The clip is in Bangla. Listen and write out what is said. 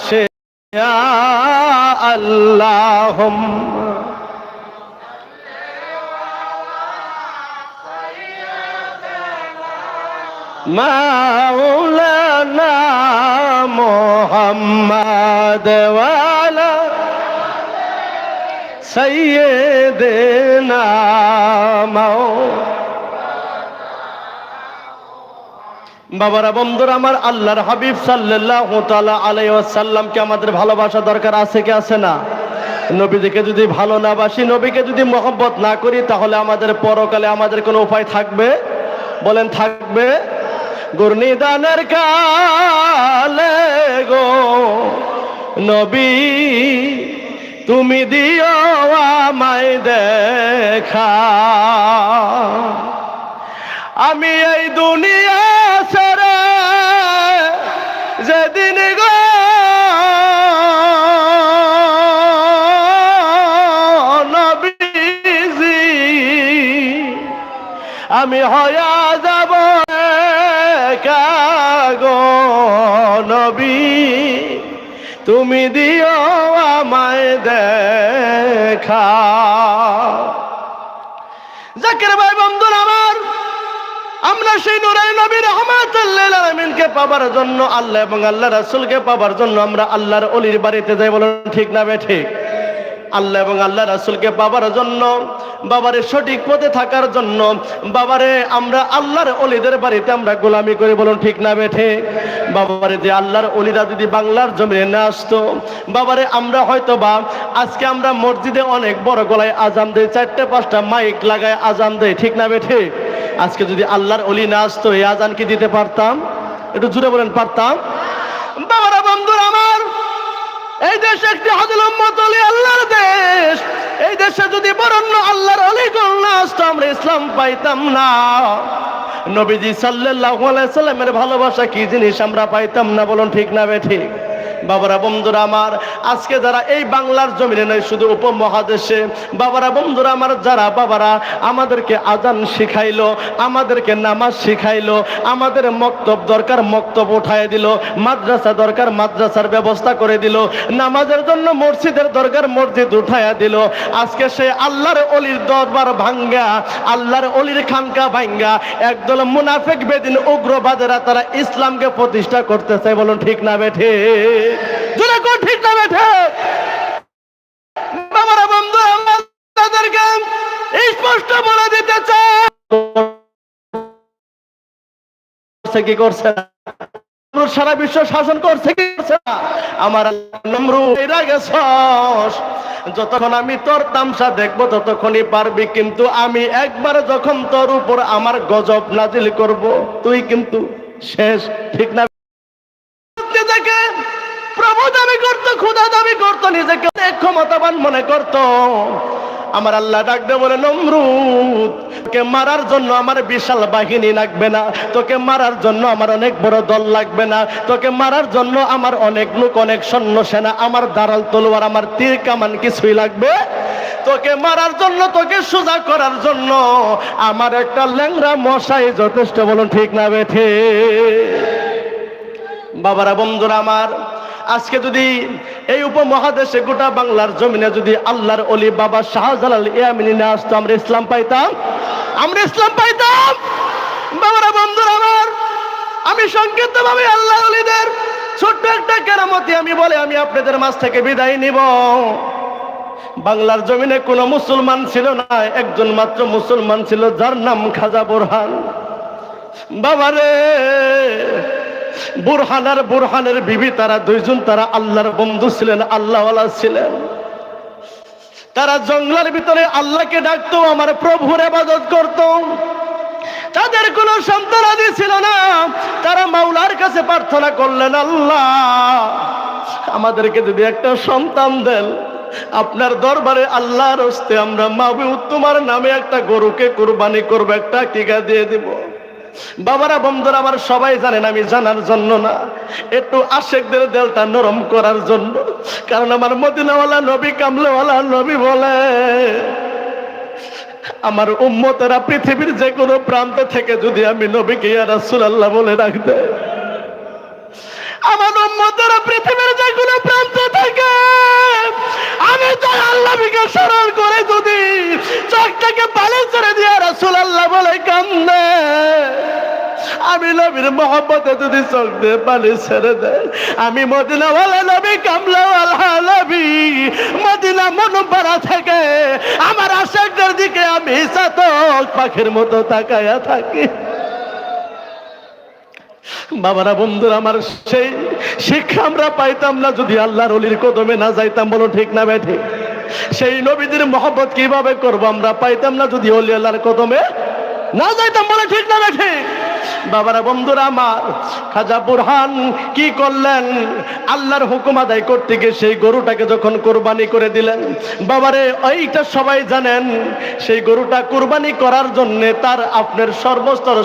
সে আল্লাহ মাওলানা মোহাম্মদ ওয়ালা সৈয়দনা বাবারা, বন্ধুরা, আমার আল্লাহর হাবিব আলাইহি ওয়াসাল্লামকে আমাদের ভালোবাসা দরকার আছে কি আছে না? নবীজিকে যদি ভালো না বাসি, নবীকে যদি মহব্বত না করি, তাহলে আমাদের পরকালে আমাদের কোনো উপায় থাকবে? বলেন, থাকবে? গুরনিদানের কালে গো, নবী, তুমি দিও আমায় দেখা। আমি এই দুনিয়া আমি হয়া যাব গো নবী। তুমি দিও আমায় দেখা। জাকির ভাই, বন্ধুরা আমার, আমরা সেই নুরাই নবী রহমাতুল্লাহ আলামিনকে পাবার জন্য আল্লাহ এবং আল্লাহ রাসূলকে পাবার জন্য আমরা আল্লাহর অলির বাড়িতে যাই, বলুন ঠিক না বে ঠিক? আল্লাহ এবং আল্লাহ রাসূলকে পাবার জন্য, বাবারে সঠিক পথে থাকার জন্য, বাবারে আমরা আল্লাহর অলিদের বাড়িতে আমরা গোলামি করে বলুন ঠিক না বেঠে? বাবারে যে আল্লাহর অলিরা যদি বাংলার জমিনে না আসতো, বাবারে আমরা হয়তো বা আজকে আমরা মসজিদে অনেক বড় গলায় আজান দেই, চারটে পাঁচটা মাইক লাগায় আজান দেয় ঠিক না বেঠে? আজকে যদি আল্লাহর অলি না আসতো, এই আজান কি দিতে পারতাম? একটু জুড়ে বলেন, পারতাম? বাবারা এই দেশ একটি হাজল আলী আল্লাহর দেশ। এই দেশে যদি বরণ্য আল্লাহর আলী আসতো, আমরা ইসলাম পাইতাম না। নবীজি সাল্লাহ সাল্লামের ভালোবাসা কি জিনিস আমরা পাইতাম না, বলুন ঠিক না বে ঠিক? বাবারা, বন্ধুরা আমার, আজকে যারা এই বাংলার জমিনে নয় শুধু উপমহাদেশে, বাবারা, বন্ধুরা আমার, যারা বাবারা, আমাদেরকে আজান শিখাইলো, আমাদেরকে নামাজ শিখাইলো, আমাদের মক্তব দরকার, মক্তব উঠায় দিল, মাদ্রাসা দরকার, মাদ্রাসার ব্যবস্থা করে দিল, নামাজের জন্য মসজিদের দরকার, মসজিদ উঠায়া দিল, আজকে সে আল্লাহর অলির দরবার ভাঙ্গা, আল্লাহর অলির খানকা ভাঙ্গা, একদল মুনাফেক বেদিন উগ্রবাদেরা তারা ইসলামকে প্রতিষ্ঠা করতেছে, বলুন ঠিক না বেঠে জোরে কোন ঠিক না বেঠে বাবারা বন্ধু আমরা তাদেরকে স্পষ্ট বলে দিতে চাই। কি করছে সারা বিশ্ব শাসন করছে কি করছে? আমার নমরুদ এরা গেছস যতক্ষণ আমি তোর তামসা দেখব, ততক্ষণই পারবি। কিন্তু আমি একবার যখন তোর উপর আমার গজব নাজিল করব, তুই কিন্তু শেষ, ঠিক না নিজেকে প্রভু দাবি করতো খুদা দাবি করতো নিজেকে ক্ষমতাবান মনে করতো। আমার আল্লাহ ডাকতে বলে, নমরুদ, তোকে মারার জন্য আমার বিশাল বাহিনী লাগবে না। তোকে মারার জন্য আমার অনেক বড় দল লাগবে না। তোকে মারার জন্য আমার অনেক লোক, অনেক সৈন্য সেনা, আমার দাঁড়াল তলোয়ার, আমার তীর কামান কিছুই লাগবে। তোকে মারার জন্য, তোকে সোজা করার জন্য আমার একটা ল্যাংরা মশাই যথেষ্ট বলুন ঠিক না বেঠে বাবারা, বন্ধুরা আমার আজকে যদি এই উপমহাদেশে গোটা বাংলার জমিনে যদি আল্লাহর অলি বাবা শাহজালাল ইয়ামিনী না আসতো, আমরা ইসলাম পাইতাম? আমরা ইসলাম পাইতাম? বাবারা, বন্ধুরা আমার, আমি সংক্ষিপ্ত ভাবে আল্লাহ অলিদের ছোট্ট একটা কেরামতি আমি বলে আমি আপনাদের মাঝ থেকে বিদায় নিব। বাংলার জমিনে কোনো মুসলমান ছিল না, একজন মাত্র মুসলমান ছিল, যার নাম খাজা বোরহান। বাবারে বুরহান আর বুরহানের বিবি, তারা দুইজন, তারা আল্লাহর বন্ধু ছিলেন, আল্লাহওয়ালা ছিলেন। তারা জঙ্গলের ভিতরে আল্লাহকে ডাকতো, আমার প্রভুর আবাদত করত। তাদের কোনো সন্তান আদি ছিল না। তারা মাওলার কাছে প্রার্থনা করলেন, আল্লাহ, আমাদেরকে যদি একটা সন্তান দেন, আপনার দরবারে আল্লাহর হস্তে আমরা মাহবুব তোমার নামে একটা গরুকে কোরবানি করব, একটা টিকা দিয়ে দিব। বাবারা, বন্ধুরা, আমার সবাই জানেন আমি জানার জন্য না। একটু আশেকদের দেলটা নরম করার জন্য। কারণ আমার মদিনাওয়ালা নবী, কামলাওয়ালা নবী বলে, আমার উম্মতেরা পৃথিবীর যে কোনো প্রান্ত থেকে যদি আমি নবীকে রাসুল আল্লাহ বলে রাখতে আমার উম্মতেরা পৃথিবীর যে কোনো প্রান্ত থেকে আমি তো আল্লাহকে স্মরণ করে যদি চোখটাকে পালে নবীর মহব্বতে যদি দিয়ে পানি ছেড়ে দেয় আমি মদিনাওয়ালা নবী, কামলাওয়ালা নবী। মদিনা মনোপাড়া থেকে আমার আশেকদের দিকে আমি চাতক পাখির মতো তাকায়া থাকি। বাবারা, বন্ধুরা, আমার সেই শিক্ষা আমরা পাইতাম না, যদি আল্লাহর অলির কদমে না যাইতাম, বলো ঠিক না ব্যাঠে সেই নবীদের মহব্বত কীভাবে করব আমরা পাইতাম না, যদি অলি আল্লাহর কদমে না যাইতাম, বলে ঠিক না ব্যাঠে বাবারা, বন্ধুরা আমার, খাজা বুরহান কি করলেন? আল্লাহর হুকুম আদায় করতে গিয়ে সেই গরুটাকে যখন কোরবানি করে দিলেন, বাবারে ওইটা সবাই জানেন, সেই গরুটা কোরবানি করার জন্যে তার আপনার সর্বস্তর